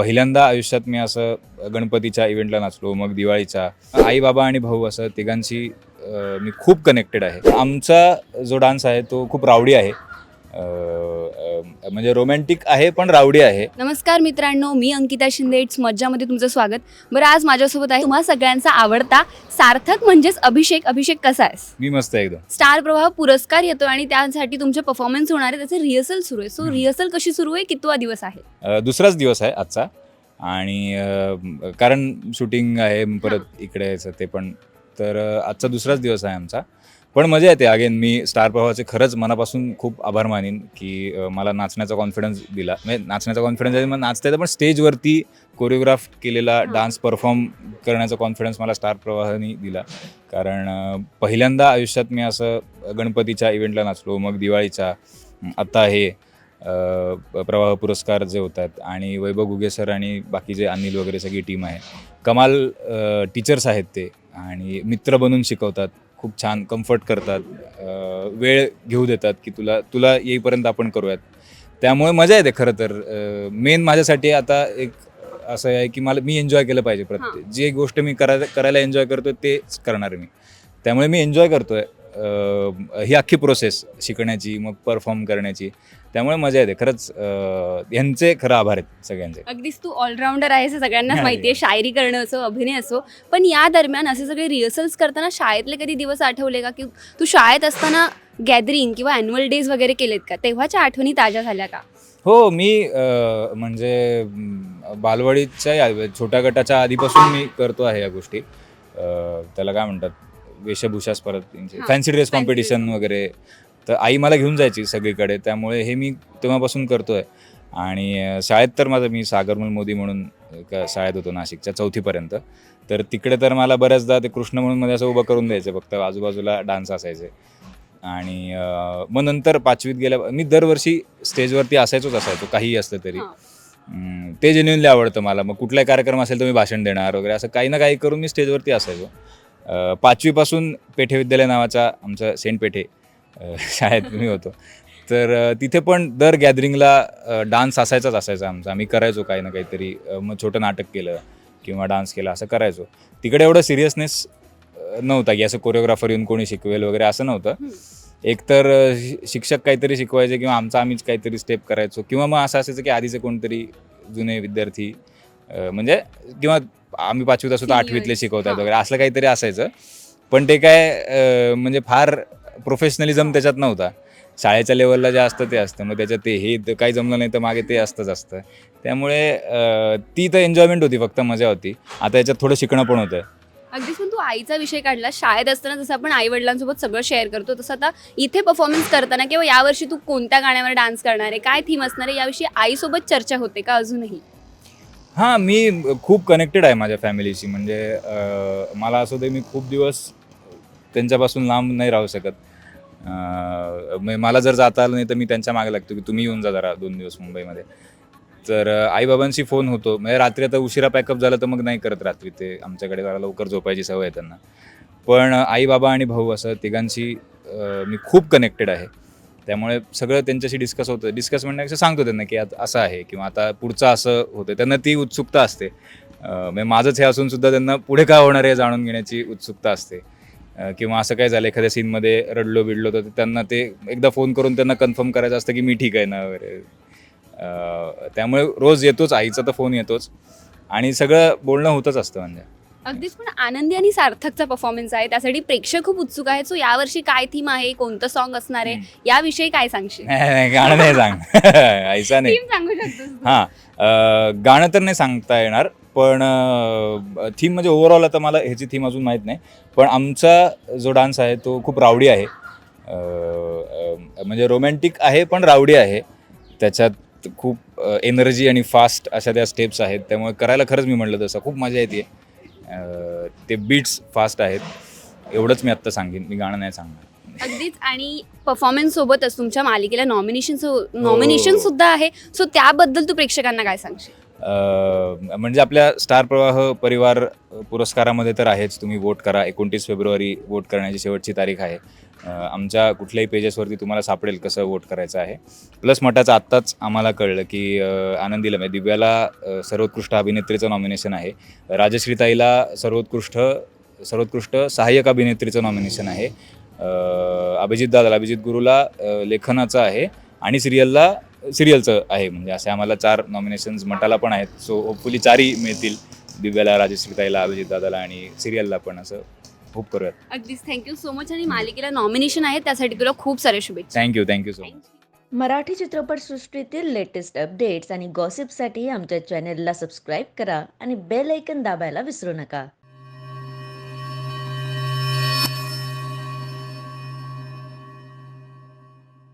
पहिल्यांदा आयुष्यात मी असं गणपतीच्या इव्हेंटला नाचलो मग दिवाळीच्या. आई बाबा आणि भाऊ असं तिघांशी मी खूप कनेक्टेड आहे. आमचा जो डान्स आहे तो खूप रावडी आहे. म्हणजे रोमॅन्टिक आहे पण रावडी आहे. नमस्कार मित्रांनो मी अंकिता शिंदे. इट्स मज्जामध्ये तुमचं स्वागत. बरं आज माझ्यासोबत आहे तुम्हा सगळ्यांचा आवडता सार्थक म्हणजेच अभिषेक. अभिषेक कसा आहेस? मी मस्त आहे एकदम. स्टार प्रवाह पुरस्कार येतो आणि त्यासाठी तुमचे परफॉर्मन्स होणार आहे. त्याचे रिहर्सल सुरू आहे. सो. रिहर्सल कशी सुरू आहे? कितवा दिवस आहे? अ, दुसराच दिवस आहे आजचा. आणि अ, कारण शूटिंग आहे परत इकडे यायचं ते पण. तर अ, आजचा दुसराच दिवस आहे आमचा. पण मजा येते. अगेन मी स्टार प्रवाहाचे खरंच मनापासून खूप आभार मानीन की अ, मला नाचण्याचा कॉन्फिडन्स दिला. म्हणजे नाचण्याचा कॉन्फिडन्स आहे मग नाचता येतं पण स्टेजवरती कोरिओग्राफ केलेला. डान्स परफॉर्म करण्याचा कॉन्फिडन्स मला स्टार प्रवाहाने दिला. कारण अ, पहिल्यांदा आयुष्यात मी असं गणपतीच्या इव्हेंटला नाचलो मग दिवाळीच्या आत्ता हे अ, प्रवाह पुरस्कार जे होतात आणि वैभव गुगे सर आणि बाकी जे अनिल वगैरे सगळी टीम आहे. कमाल टीचर्स आहेत ते आणि मित्र बनून शिकवतात. खूप छान कम्फर्ट करतात. वेळ घेऊ देतात की तुला तुला येईपर्यंत आपण करूयात. त्यामुळे मजा येते खरं तर. मेन माझ्यासाठी आता एक असं आहे की मला मी एन्जॉय केलं पाहिजे प्रत्येक. जे गोष्ट मी करायला करायला एन्जॉय करतो तेच करणार मी. त्यामुळे मी एन्जॉय करतोय. ही अख्खी प्रोसेस शिकण्याची मग परफॉर्म करण्याची. त्यामुळे मजा येते. खरंच यांचे खरं आभार आहेत सगळ्यांचे. अगदीच तू ऑलराऊंडर आहेस सगळ्यांनाच. माहिती आहे. शायरी करणं असो अभिनय असो पण या दरम्यान असे सगळे रिहर्सल्स करताना शाळेतले कधी दिवस आठवले का? की तू शाळेत असताना गॅदरिंग किंवा अॅन्युअल डेज वगैरे केलेत का? तेव्हाच्या आठवणी ताज्या झाल्या का? हो मी म्हणजे बालवाडीच्या छोट्या गटाच्या आधीपासून मी करतो आहे या गोष्टी. त्याला काय म्हणतात? वेशभूषा स्पर्धा हां, फॅन्सी ड्रेस कॉम्पिटिशन. वगैरे. तर आई मला घेऊन जायची सगळीकडे. त्यामुळे हे मी तेव्हापासून करतोय. आणि अ, शाळेत तर माझं मी सागरमल मोदी म्हणून शाळेत होतो नाशिकच्या चौथीपर्यंत. तर तिकडे तर मला बऱ्याचदा ते कृष्ण म्हणून मध्ये असं उभं करून द्यायचं. फक्त आजूबाजूला डान्स असायचे. आणि मग नंतर पाचवीत गेल्या मी दरवर्षी स्टेजवरती असायचोच असायचो. काहीही असलं तरी. ते जेन्युनली आवडतं मला. मग कुठलाही कार्यक्रम असेल तर मी भाषण देणार वगैरे. असं काही ना काही करून मी स्टेजवरती असायचो. पाचवीपासून पेठे विद्यालय नावाचा आमचं सेंट पेठे शाळेत मी होतो. तर तिथे पण दर गॅदरिंगला डान्स असायचाच असायचा आमचा. आम्ही करायचो काही ना काहीतरी मग छोटं नाटक केलं किंवा डान्स केला असं करायचो. तिकडे एवढं सिरियसनेस नव्हता की असं कोरिओग्राफर येऊन कोणी शिकवेल वगैरे असं नव्हतं. एकतर शिक्षक काहीतरी शिकवायचे किंवा आमचं आम्हीच काहीतरी स्टेप करायचो किंवा मग असं असायचं की आधीचे कोणतरी जुने विद्यार्थी म्हणजे किंवा आम्ही पाचवीत असतो तर. आठवीतले शिकवतात. वगैरे असलं काहीतरी असायचं. पण ते काय म्हणजे फार प्रोफेशनलिझम त्याच्यात नव्हता. शाळेच्या लेवलला जे असतं ते असतं. मग त्याच्यात ते हे काही जमलं नाही तर मागे ते असतंच असतं. त्यामुळे ती तर एन्जॉयमेंट होती फक्त मजा होती. आता याच्यात थोडं शिकणं पण होतं अगदीच पण तू आईचा विषय काढला. शाळेत असताना जसं आपण आई वडिलांसोबत सगळं शेअर करतो तसं आता इथे परफॉर्मन्स करताना किंवा यावर्षी तू कोणत्या गाण्यावर डान्स करणार आहे? काय थीम असणार आहे? याविषयी आईसोबत चर्चा होते का अजूनही? हां मी खूप कनेक्टेड आहे माझ्या फॅमिलीशी म्हणजे अं, मला असं होतं मी खूप दिवस त्यांच्यापासून लांब नाही राहू शकत. अं, म्हणजे मला जर जाता आलं नाही तर मी त्यांच्या मागे लागतो की तुम्ही येऊन जा जरा दोन दिवस मुंबईमध्ये. तर अं, आईबाबांशी फोन होतो. म्हणजे रात्री आता उशिरा पॅकअप झालं तर मग नाही करत रात्री. ते आमच्याकडे जरा लवकर झोपायची सवय आहे त्यांना. पण आई बाबा आणि भाऊ असं तिघांशी अं, मी खूप कनेक्टेड आहे. त्यामुळे सगळं त्यांच्याशी डिस्कस होतं. डिस्कस म्हणण्यापेक्षा सांगतो त्यांना की आता असं आहे किंवा आता पुढचं असं होतं त्यांना ती उत्सुकता असते. म्हणजे माझंच हे असून सुद्धा त्यांना पुढे काय होणार आहे जाणून घेण्याची उत्सुकता असते. किंवा असं काय झालं एखाद्या सीनमध्ये रडलो बिडलो तर त्यांना ते एकदा फोन करून त्यांना कन्फर्म करायचं असतं की मी ठीक आहे ना वगैरे. त्यामुळे रोज येतोच आईचा तर फोन येतोच. आणि सगळं बोलणं होतच असतं म्हणजे. अगदीच पण आनंदी आणि सार्थकचा परफॉर्मन्स आहे. त्यासाठी प्रेक्षक खूप उत्सुक आहेत. सो यावर्षी काय थीम आहे? कोणतं सॉन्ग असणार आहे? याविषयी काय सांगशील? नाही, नाही, गाणं नाही सांग. ऐसा नाही. थीम सांगू शकतोस तू. हां. अं, गाणं तर नाही सांगता येणार पण थीम म्हणजे ओव्हरऑल आता मला ह्याची थीम अजून माहीत नाही. पण आमचा जो डान्स आहे तो खूप रावडी आहे. अं, अं, म्हणजे रोमॅन्टिक आहे पण रावडी आहे. त्याच्यात खूप एनर्जी आणि फास्ट अशा त्या स्टेप्स आहेत. त्यामुळे करायला खरंच मी म्हटलं तसं. खूप मजा येते. ते बीट्स फास्ट आहेत. एवढंच मी आत्ता सांगेन. मी गाणं नाही सांगणार. अगदीच. आणि परफॉर्मन्स सोबतच तुमच्या मालिकेला नॉमिनेशन हो. नॉमिनेशन सुद्धा आहे. सो त्याबद्दल तू प्रेक्षकांना काय सांगशील? म्हणजे आपल्या स्टार प्रवाह परिवार पुरस्कारामध्ये तर आहेच. तुम्ही वोट करा. एकोणतीस फेब्रुवारी वोट करण्याची शेवटची तारीख आहे. आमच्या कुठल्याही पेजेसवरती तुम्हाला सापडेल कसं वोट करायचं आहे. प्लस मटाचं आत्ताच आम्हाला कळलं की अं, आनंदीला म्हणजे दिव्याला सर्वोत्कृष्ट अभिनेत्रीचं नॉमिनेशन आहे. राजश्रीताईला सर्वोत्कृष्ट सर्वोत्कृष्ट सहाय्यक अभिनेत्रीचं नॉमिनेशन आहे. अभिजित दादाला अभिजित गुरुला लेखनाचं आहे. आणि सिरियलला सिरियलचं आहे. म्हणजे असे आम्हाला चार नॉमिनेशन्स मटाला पण आहेत. सो होपफुली चारही मिळतील. दिव्याला राजश्रीताईला अभिजित दादाला आणि सिरियलला पण असं होप करूयात. अगदीच. थँक्यू सो मच आणि मालिकेला नॉमिनेशन आहे त्यासाठी तुला खूप सारे शुभेच्छा. Thank you thank you so much Marathi चित्रपटसृष्टीतील लेटेस्ट अपडेट्स आणि गॉसिपसाठी आमच्या चॅनेलला सबस्क्राईब करा आणि बेल ऐकन दाबायला विसरू नका.